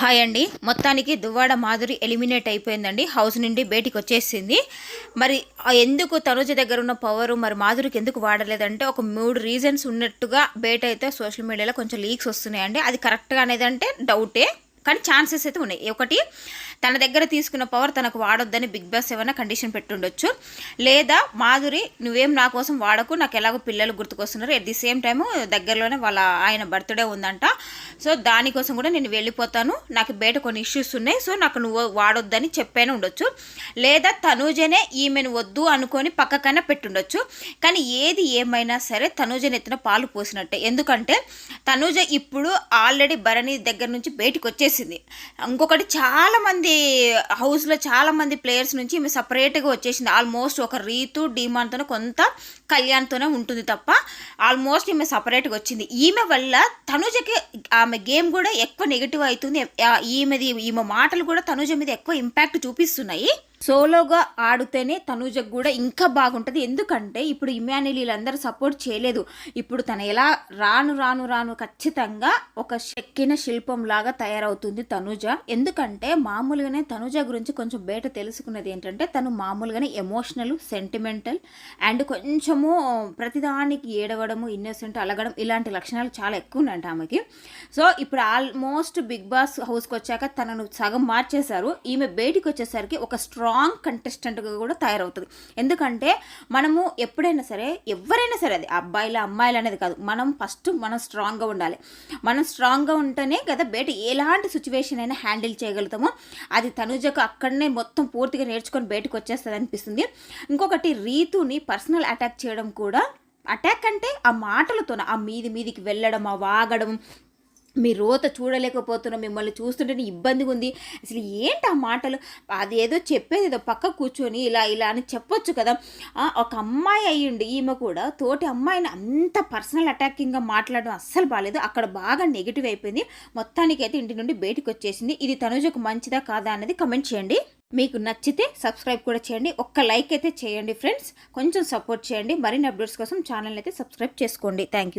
Hi అండి. మొత్తానికి Duvvada Madhuri eliminate అయిపోయిందండి. హౌస్ నుండి బయటికి వచ్చేసింది. మరి ఎందుకు తనుజ దగ్గర ఉన్న పవర్ మరి మాధురికి ఎందుకు వాడలేదంటే ఒక మూడు రీజన్స్ ఉన్నట్టుగా బయట అయితే సోషల్ మీడియాలో కొంచెం లీక్స్ వస్తున్నాయండి. అది కరెక్ట్గా అనేది అంటే డౌటే కానీ ఛాన్సెస్ అయితే ఉన్నాయి. ఒకటి తన దగ్గర తీసుకున్న పవర్ తనకు వాడొద్దని బిగ్ బాస్ ఏమైనా కండిషన్ పెట్టుండొచ్చు. లేదా మాధురి నువ్వేం నా కోసం వాడకు నాకు ఎలాగో పిల్లలు గుర్తుకొస్తున్నారు ఎట్ ది సేమ్ టైము దగ్గరలోనే వాళ్ళ ఆయన బర్త్డే ఉందంట. సో దానికోసం కూడా నేను వెళ్ళిపోతాను నాకు బయట కొన్ని ఇష్యూస్ ఉన్నాయి సో నాకు నువ్వు వాడొద్దని చెప్పేనే ఉండొచ్చు. లేదా తనూజనే ఈమెను వద్దు అనుకొని పక్కకైనా పెట్టుండొచ్చు. కానీ ఏది ఏమైనా సరే తనూజని ఎత్తిన పాలు పోసినట్టే. ఎందుకంటే తనూజ ఇప్పుడు ఆల్రెడీ భరణి దగ్గర నుంచి బయటకు వచ్చేసింది ఇంకొకటి చాలామంది హౌస్లో చాలామంది ప్లేయర్స్ నుంచి ఈమె సపరేట్గా వచ్చేసింది. ఆల్మోస్ట్ ఒక రీతు డీమాన్తోనే కొంత కళ్యాణ్తోనే ఉంటుంది తప్ప ఆల్మోస్ట్ ఈమె సపరేట్గా వచ్చింది. ఈమె వల్ల తనుజకి ఆమె గేమ్ కూడా ఎక్కువ నెగిటివ్ అవుతుంది. ఈమెది ఈమె మాటలు కూడా తనుజ మీద ఎక్కువ ఇంపాక్ట్ చూపిస్తున్నాయి. సోలోగా ఆడితేనే తనుజకు కూడా ఇంకా బాగుంటుంది. ఎందుకంటే ఇప్పుడు ఇమానుయల్ వీళ్ళందరూ సపోర్ట్ చేయలేదు. ఇప్పుడు తను ఎలా రాను రాను రాను ఖచ్చితంగా ఒక చెక్కిన శిల్పంలాగా తయారవుతుంది తనుజ. ఎందుకంటే మామూలుగానే తనుజ గురించి కొంచెం బయట తెలుసుకున్నది ఏంటంటే తను మామూలుగానే ఎమోషనల్ సెంటిమెంటల్ అండ్ కొంచెము ప్రతిదానికి ఏడవడము ఇన్నోసెంట్ అలగడం ఇలాంటి లక్షణాలు చాలా ఎక్కువ ఉన్నాయంట ఆమెకి. సో ఇప్పుడు ఆల్మోస్ట్ బిగ్ బాస్ హౌస్కి వచ్చాక తనను సగం మార్చేశారు. ఈమె బయటికి వచ్చేసరికి ఒక స్ట్రాంగ్ స్ట్రాంగ్ కంటెస్టెంట్గా కూడా తయారవుతుంది. ఎందుకంటే మనము ఎప్పుడైనా సరే ఎవరైనా సరే అది అబ్బాయిలు అమ్మాయిలు అనేది కాదు. మనం ఫస్ట్ మనం స్ట్రాంగ్గా ఉండాలి. మనం స్ట్రాంగ్గా ఉంటేనే కదా బయట ఎలాంటి సిచ్యువేషన్ అయినా హ్యాండిల్ చేయగలుగుతామో. అది తనుజకు అక్కడనే మొత్తం పూర్తిగా నేర్చుకొని బయటకు వచ్చేస్తుంది అనిపిస్తుంది. ఇంకొకటి రీతుని పర్సనల్ అటాక్ చేయడం కూడా అటాక్ అంటే ఆ మాటలతోన ఆ మీది మీదికి వెళ్ళడం ఆ వాగడం మీ రోత చూడలేకపోతున్నాం మిమ్మల్ని చూస్తుంటేనే ఇబ్బందిగా ఉంది అసలు ఏంటి ఆ మాటలు? అదేదో చెప్పేది ఏదో పక్క కూర్చొని ఇలా ఇలా అని చెప్పొచ్చు కదా. ఒక అమ్మాయి అయ్యిండి ఈమె కూడా తోటి అమ్మాయిని అంత పర్సనల్ అటాకింగ్గా మాట్లాడడం అస్సలు బాగాలేదు అక్కడ బాగా నెగిటివ్ అయిపోయింది. మొత్తానికి అయితే ఇంటి నుండి బయటకు వచ్చేసింది ఇది తనుజకు మంచిదా కాదా అనేది కమెంట్ చేయండి. మీకు నచ్చితే సబ్స్క్రైబ్ కూడా చేయండి. ఒక్క లైక్ అయితే చేయండి ఫ్రెండ్స్. కొంచెం సపోర్ట్ చేయండి. మరిన్ని అప్డేట్స్ కోసం ఛానల్ అయితే సబ్స్క్రైబ్ చేసుకోండి. Thank you